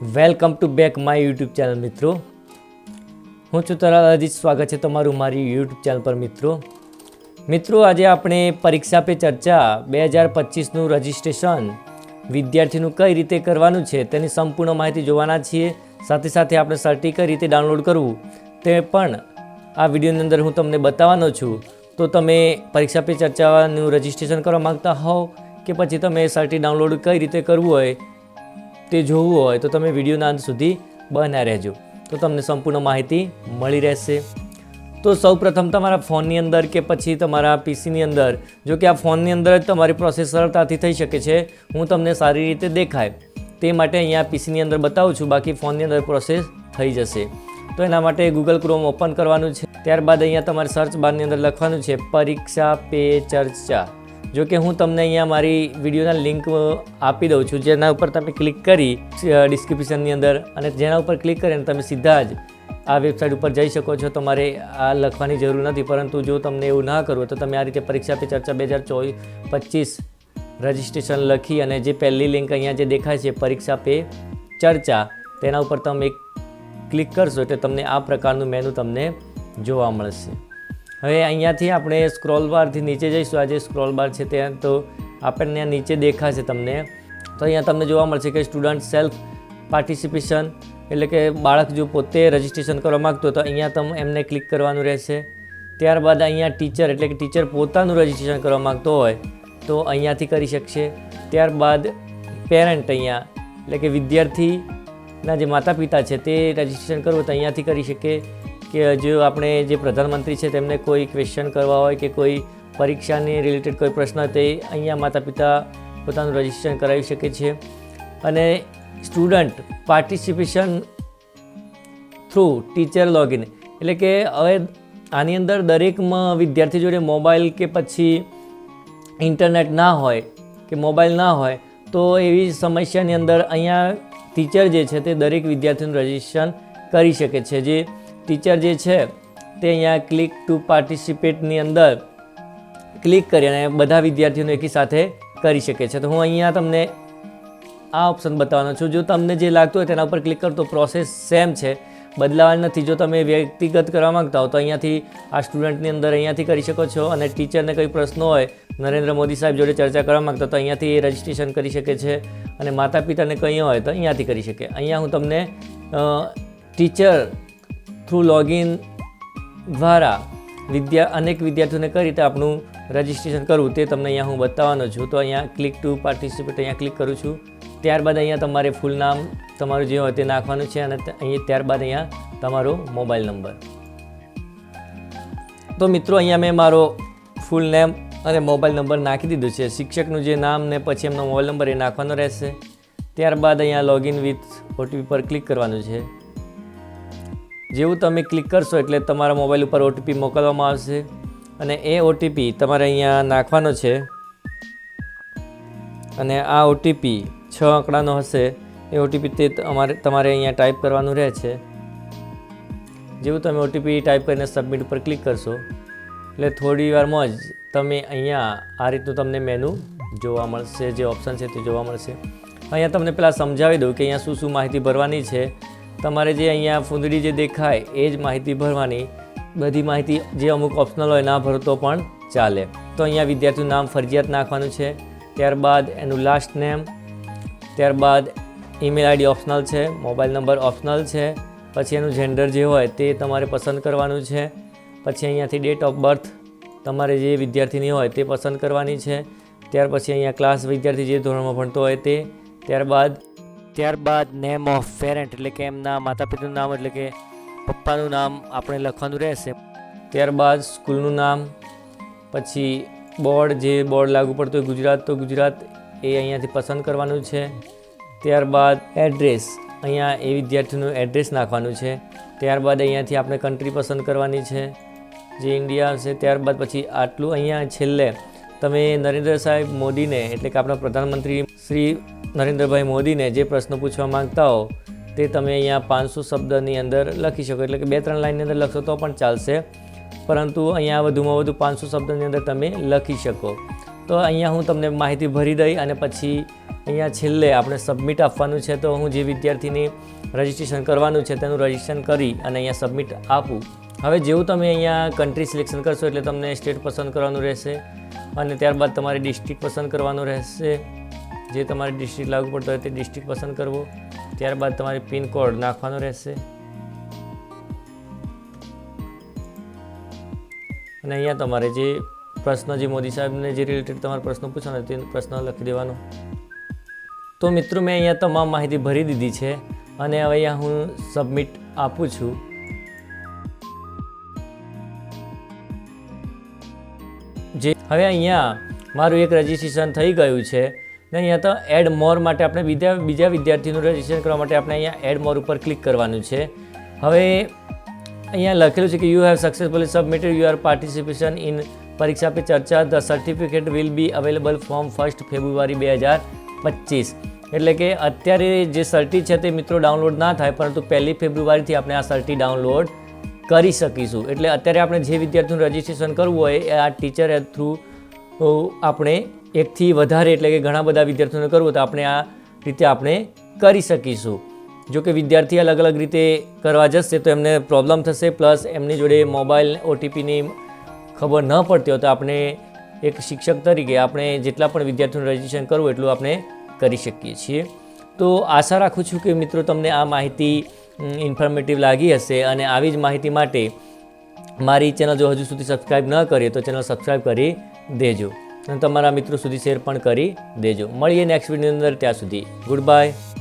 Welcome to back my YouTube channel મિત્રો. હું છું તરલ અજીત, સ્વાગત છે તમારું મારી યુટ્યુબ ચેનલ પર મિત્રો. મિત્રો, આજે આપણે પરીક્ષા પે ચર્ચા બે હજાર પચીસનું રજિસ્ટ્રેશન વિદ્યાર્થીનું કઈ રીતે કરવાનું છે તેની સંપૂર્ણ માહિતી જોવાના છીએ. સાથે સાથે આપણે સર્ટી કઈ રીતે ડાઉનલોડ કરવું તે પણ આ વિડીયોની અંદર હું તમને બતાવવાનો છું. તો તમે પરીક્ષા પે ચર્ચાનું રજિસ્ટ્રેશન કરવા માગતા હોવ કે પછી તમે સર્ટી ડાઉનલોડ કઈ રીતે કરવું હોય તે જોવું હોય તો તમે વિડીયોના અંત સુધી બન્યા રહેજો. તો તમને સંપૂર્ણ માહિતી મળી રહેશે. તો સૌપ્રથમ તમારા ફોનની અંદર કે પછી તમારા પીસીની અંદર, જો કે આ ફોનની અંદર જ તમારી પ્રોસેસ સરળતાથી થઈ શકે છે. હું તમને સારી રીતે દેખાય. તે માટે અહીંયા પીસીની અંદર બતાવું છું, બાકી ફોનની અંદર પ્રોસેસ થઈ જશે. તો એના માટે ગૂગલ ક્રોમ ઓપન કરવાનું છે. ત્યારબાદ અહીંયા તમારે સર્ચ બારની અંદર લખવાનું છે, પરીક્ષા પે ચર્ચા. જો કે હું તમને અહીંયા મારી વિડીયોના લિંક આપી દઉં છું. જેના ઉપર તમે ક્લિક કરી ડિસ્ક્રિપ્શનની અંદર અને જેના ઉપર ક્લિક કરીને તમે સીધા જ આ વેબસાઇટ ઉપર જઈ શકો છો. તમારે આ લખવાની જરૂર નથી, પરંતુ જો તમને એવું ના કરવું તો તમે આ રીતે પરીક્ષા પે ચર્ચા બે હજાર ચોવીસ પચીસ રજિસ્ટ્રેશન લખી અને જે પહેલી લિંક અહીંયા જે દેખાય છે, પરીક્ષા પે ચર્ચા, તેના ઉપર તમે ક્લિક કરશો એટલે તમને આ પ્રકારનું મેનુ તમને જોવા મળશે. હવે અહીંયાથી આપણે સ્ક્રોલ બારથી નીચે જઈશું. આ જે સ્ક્રોલ બાર છે ત્યાં તો આપણને નીચે દેખાશે તમને. તો અહીંયા તમને જોવા મળશે કે સ્ટુડન્ટ સેલ્ફ પાર્ટિસિપેશન એટલે કે બાળક જો પોતે રજિસ્ટ્રેશન કરવા માગતો તો અહીંયા તમે એમને ક્લિક કરવાનું રહેશે. ત્યારબાદ અહીંયા ટીચર એટલે કે ટીચર પોતાનું રજિસ્ટ્રેશન કરવા માગતો હોય તો અહીંયાથી કરી શકશે. ત્યારબાદ પેરેન્ટ અહીંયા એટલે કે વિદ્યાર્થીના જે માતા પિતા છે તે રજિસ્ટ્રેશન કરવું તો અહીંયાથી કરી શકે. કે જો આપણે જે પ્રધાનમંત્રી છે તેમને કોઈ ક્વેશ્ચન કરવા હોય કે કોઈ પરીક્ષાને રિલેટેડ કોઈ પ્રશ્ન તે અહીંયા માતા પિતા પોતાનું રજિસ્ટ્રેશન કરાવી શકે છે. અને student participation through teacher login એટલે કે હવે આની અંદર દરેક વિદ્યાર્થી જોડે મોબાઈલ કે પછી ઇન્ટરનેટ ના હોય કે મોબાઈલ ના હોય, તો એવી સમસ્યાની અંદર અહીંયા ટીચર જે છે તે દરેક વિદ્યાર્થીનું રજિસ્ટ્રેશન કરી શકે છે. જે ટીચર જે છે, તે અહીંયા ક્લિક ટુ પાર્ટિસિપેટની અંદર ક્લિક કરી અને બધા વિદ્યાર્થીઓને એકી સાથે કરી શકે છે. તો હું અહીંયા તમને આ ઓપ્શન બતાવવાનો છું. જો તમને જે લાગતું હોય તેના ઉપર ક્લિક કરો તો પ્રોસેસ સેમ છે. બદલાવાની નથી. જો તમે વ્યક્તિગત કરવા માંગતા હો તો અહીંયાથી આ સ્ટુડન્ટની અંદર અહીંયાથી કરી શકો છો અને ટીચરને કંઈ પ્રશ્ન હોય, નરેન્દ્ર મોદી સાહેબ જોડે ચર્ચા કરવા માગતા તો અહીંયાથી રજિસ્ટ્રેશન કરી શકે છે અને માતા પિતાને કંઈ હોય તો અહીંયાથી કરી શકે. અહીંયા હું તમને ટીચર થ્રુ લોગિન દ્વારા વિદ્યા, અનેક વિદ્યાર્થીઓને કઈ રીતે આપણું રજિસ્ટ્રેશન કરવું તે તમને અહીંયા હું બતાવવાનો છું. તો અહીંયા ક્લિક ટુ પાર્ટિસિપેટ અહીંયા ક્લિક કરું છું. ત્યારબાદ અહીંયા તમારે ફૂલ નામ તમારું જે હોય તે નાખવાનું છે અને અહીંયા ત્યારબાદ અહીંયા તમારો મોબાઈલ નંબર તો મિત્રો, અહીંયા મેં મારો ફૂલ નેમ અને મોબાઈલ નંબર નાખી દીધો છે. શિક્ષકનું જે નામ ને પછી એમનો મોબાઈલ નંબર એ નાખવાનો રહેશે. ત્યારબાદ અહીંયા લોગિન વિથ ઓટીપી પર ક્લિક કરવાનું છે. જેવું તમે ક્લિક કરશો એટલે તમારા મોબાઈલ ઉપર ઓટીપી મોકલવામાં આવશે. અને એ ઓટીપી તમારે અહીંયા નાખવાનો છે. અને આ ઓટીપી છ આંકડાનો હશે. એ ઓટીપી તે તમારે તમારે અહીંયા ટાઈપ કરવાનું રહે છે. જેવું તમે ઓટીપી ટાઈપ કરીને સબમિટ ઉપર ક્લિક કરશો, એટલે થોડી વારમાં જ તમે અહીંયા આ રીતનું તમને મેનુ જોવા મળશે, જે ઓપ્શન છે તે જોવા મળશે. અહીંયા તમને પહેલાં સમજાવી દઉં કે અહીંયા શું શું માહિતી ભરવાની છે. તમારે જે અહીંયા ફૂંદડી જે દેખાય એ જ માહિતી ભરવાની. બધી માહિતી જે અમુક ઓપ્શનલ હોય ના ભરો તો પણ ચાલે. તો અહીંયા વિદ્યાર્થીનું નામ ફરજિયાત નાખવાનું છે. ત્યારબાદ એનું લાસ્ટ નેમ ત્યારબાદ ઈમેલ આઈડી ઓપ્શનલ છે. મોબાઈલ નંબર ઓપ્શનલ છે. પછી એનું જેન્ડર જે હોય તે તમારે પસંદ કરવાનું છે. પછી અહીંયાથી ડેટ ઓફ બર્થ તમારે જે વિદ્યાર્થીની હોય તે પસંદ કરવાની છે. ત્યાર પછી અહીંયા ક્લાસ વિદ્યાર્થી જે ધોરણમાં ભણતો હોય તે. ત્યારબાદ ત્યારબાદ નેમ ઓફ પેરેન્ટ એટલે કે એમના માતા પિતાનું નામ એટલે કે પપ્પાનું નામ આપણે લખવાનું રહેશે. ત્યારબાદ સ્કૂલનું નામ, પછી બોર્ડ, જે બોર્ડ લાગુ પડતું હોય ગુજરાત, તો ગુજરાત એ અહીંયાથી પસંદ કરવાનું છે. ત્યારબાદ એડ્રેસ અહીંયા એ વિદ્યાર્થીનું એડ્રેસ નાખવાનું છે. ત્યારબાદ અહીંયાથી આપણે કન્ટ્રી પસંદ કરવાની છે. જે ઇન્ડિયા હશે, ત્યારબાદ પછી આટલું અહીંયા છેલ્લે તમે નરેન્દ્ર સાહેબ મોદીને, એટલે કે આપણા પ્રધાનમંત્રી શ્રી નરેન્દ્રભાઈ મોદીને જે પ્રશ્ન પૂછવા માંગતા હો, તે તમે અહીંયા પાંચસો શબ્દની અંદર લખી શકો. એટલે કે બે ત્રણ લાઇનની અંદર લખશો તો પણ ચાલશે. પરંતુ અહીંયા વધુમાં વધુ પાંચસો શબ્દની અંદર તમે લખી શકો. તો અહીંયા હું તમને માહિતી ભરી દઈ અને પછી અહીંયા છેલ્લે આપણે સબમિટ આપવાનું છે તો હું જે વિદ્યાર્થીની રજિસ્ટ્રેશન કરવાનું છે તેનું રજિસ્ટ્રેશન કરી અને અહીંયા સબમિટ આપું. હવે જેવું તમે અહીંયા કન્ટ્રી સિલેક્શન કરશો એટલે તમને સ્ટેટ પસંદ કરવાનું રહેશે અને ત્યારબાદ તમારે ડિસ્ટ્રિક્ટ પસંદ કરવાનું રહેશે. જે તમારે ડિસ્ટ્રિક્ટ લાગુ પડતો હોય તે ડિસ્ટ્રિક્ટ પસંદ કરવો. ત્યારબાદ તમારે પિનકોડ નાખવાનો રહેશે. અને અહીંયા તમારે જે પ્રશ્ન જે મોદી સાહેબને જે રિલેટેડ તમારે પ્રશ્ન પૂછવાનો તે પ્રશ્ન લખી દેવાનો. તો મિત્રો, મેં અહીંયા તમામ માહિતી ભરી દીધી છે અને હવે અહીંયા હું સબમિટ આપું છું. જે હવે અહીંયા મારું એક રજિસ્ટ્રેશન થઈ ગયું છે ને અહીંયા તો એડ મોર માટે આપણે બીજા બીજા વિદ્યાર્થીનું રજિસ્ટ્રેશન કરવા માટે આપણે અહીંયા એડ મોર ઉપર ક્લિક કરવાનું છે. હવે અહીંયા લખેલું છે કે you have successfully submitted your participation in Pariksha Pe Charcha the certificate will be available from first February બે હજાર પચીસ. એટલે કે અત્યારે જે સર્ટી છે તે મિત્રો ડાઉનલોડ ના થાય, પરંતુ પહેલી ફેબ્રુઆરીથી આપણે આ સર્ટી ડાઉનલોડ કરી શકીશું. એટલે અત્યારે આપણે જે વિદ્યાર્થીનું રજિસ્ટ્રેશન કરવું હોય, એ આ ટીચર થ્રુ આપણે એકથી વધારે એટલે કે ઘણા બધા વિદ્યાર્થીઓને કરવું તો આપણે આ રીતે આપણે કરી શકીશું. જો કે વિદ્યાર્થી અલગ અલગ રીતે કરવા જશે તો એમને પ્રોબ્લેમ થશે, પ્લસ એમની જોડે મોબાઈલ ઓટીપીની ખબર ન પડતી હોય તો આપણે એક શિક્ષક તરીકે આપણે જેટલા પણ વિદ્યાર્થીઓનું રજિસ્ટ્રેશન કરવું એટલું આપણે કરી શકીએ છીએ. તો આશા રાખું છું કે મિત્રો તમને આ માહિતી ઇન્ફોર્મેટિવ લાગી હશે અને આવી જ માહિતી માટે મારી ચેનલ જો હજુ સુધી સબસ્ક્રાઈબ ન કરીએ તો ચેનલ સબસ્ક્રાઈબ કરી દેજો. અને તમારા મિત્રો સુધી શેર પણ કરી દેજો. મળીએ નેક્સ્ટ વિડીયોની અંદર. ત્યાં સુધી ગુડ બાય